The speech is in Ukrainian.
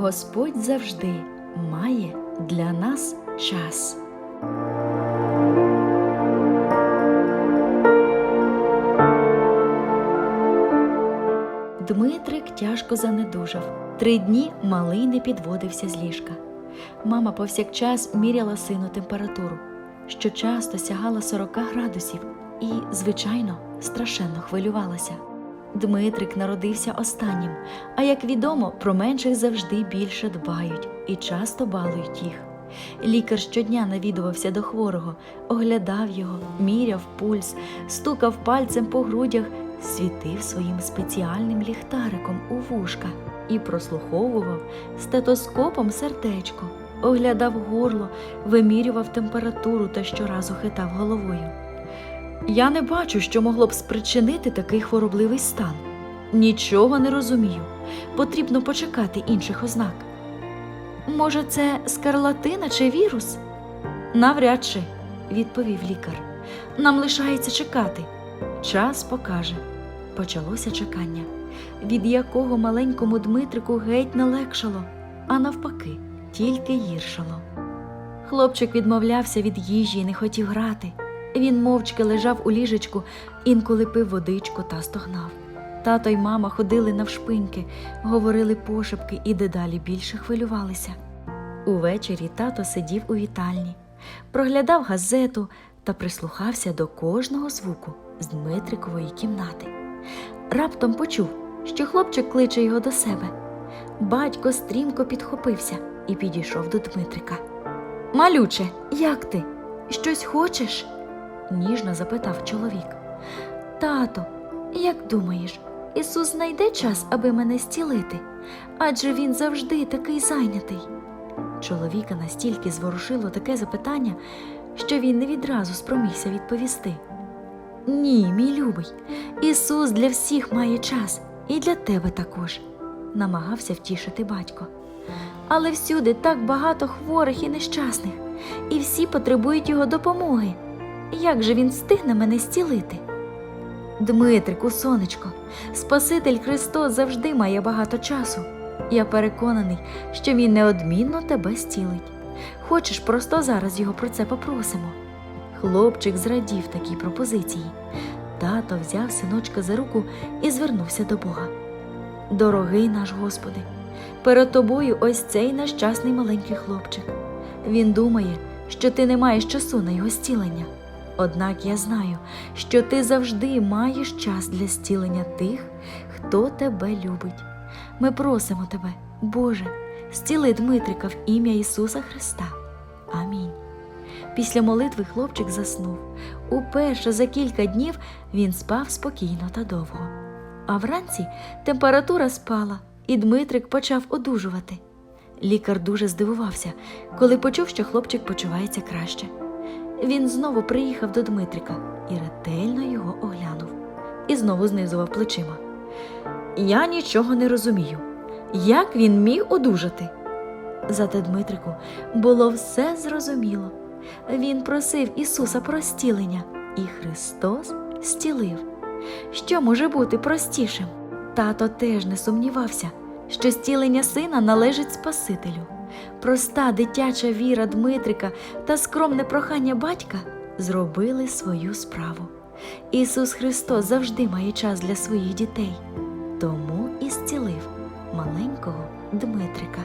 Господь завжди має для нас час. Дмитрик тяжко занедужав. Три дні малий не підводився з ліжка. Мама повсякчас міряла сину температуру, що часто сягала 40 градусів, і, звичайно, страшенно хвилювалася. Дмитрик народився останнім, а як відомо, про менших завжди більше дбають і часто балують їх. Лікар щодня навідувався до хворого, оглядав його, міряв пульс, стукав пальцем по грудях, світив своїм спеціальним ліхтариком у вушка і прослуховував стетоскопом сердечко, оглядав горло, вимірював температуру та щоразу хитав головою. Я не бачу, що могло б спричинити такий хворобливий стан. Нічого не розумію. Потрібно почекати інших ознак. Може, це скарлатина чи вірус? Навряд чи, відповів лікар. Нам лишається чекати. Час покаже. Почалося чекання, від якого маленькому Дмитрику геть не легшало, а навпаки, тільки гіршало. Хлопчик відмовлявся від їжі і не хотів грати. Він мовчки лежав у ліжечку, інколи пив водичку та стогнав. Тато й мама ходили навшпиньки, говорили пошепки і дедалі більше хвилювалися. Увечері тато сидів у вітальні, проглядав газету та прислухався до кожного звуку з Дмитрикової кімнати. Раптом почув, що хлопчик кличе його до себе. Батько стрімко підхопився і підійшов до Дмитрика. Малюче, як ти? Щось хочеш? Ніжно запитав чоловік. Тато, як думаєш, Ісус знайде час, аби мене стілити? Адже він завжди такий зайнятий. Чоловіка настільки зворушило таке запитання, що він не відразу спромігся відповісти. Ні, мій любий, Ісус для всіх має час, і для тебе також, намагався втішити батько. Але всюди так багато хворих і нещасних, і всі потребують його допомоги. Як же він встигне мене стілити? Дмитрику, сонечко, Спаситель Христос завжди має багато часу. Я переконаний, що він неодмінно тебе стілить. Хочеш, просто зараз його про це попросимо. Хлопчик зрадів такій пропозиції. Тато взяв синочка за руку і звернувся до Бога. Дорогий наш Господи, перед тобою ось цей нещасний маленький хлопчик. Він думає, що ти не маєш часу на його стілення. Однак я знаю, що ти завжди маєш час для стілення тих, хто тебе любить. Ми просимо тебе, Боже, стіли Дмитрика в ім'я Ісуса Христа. Амінь. Після молитви хлопчик заснув. Уперше за кілька днів він спав спокійно та довго. А вранці температура спала, і Дмитрик почав одужувати. Лікар дуже здивувався, коли почув, що хлопчик почувається краще. Він знову приїхав до Дмитрика і ретельно його оглянув, і знову знизував плечима. Я нічого не розумію. Як він міг одужати? Зате Дмитрику було все зрозуміло. Він просив Ісуса про стілення, і Христос стілив. Що може бути простішим? Тато теж не сумнівався, що стілення сина належить Спасителю. Проста дитяча віра Дмитрика та скромне прохання батька зробили свою справу. Ісус Христос завжди має час для своїх дітей, тому і зцілив маленького Дмитрика.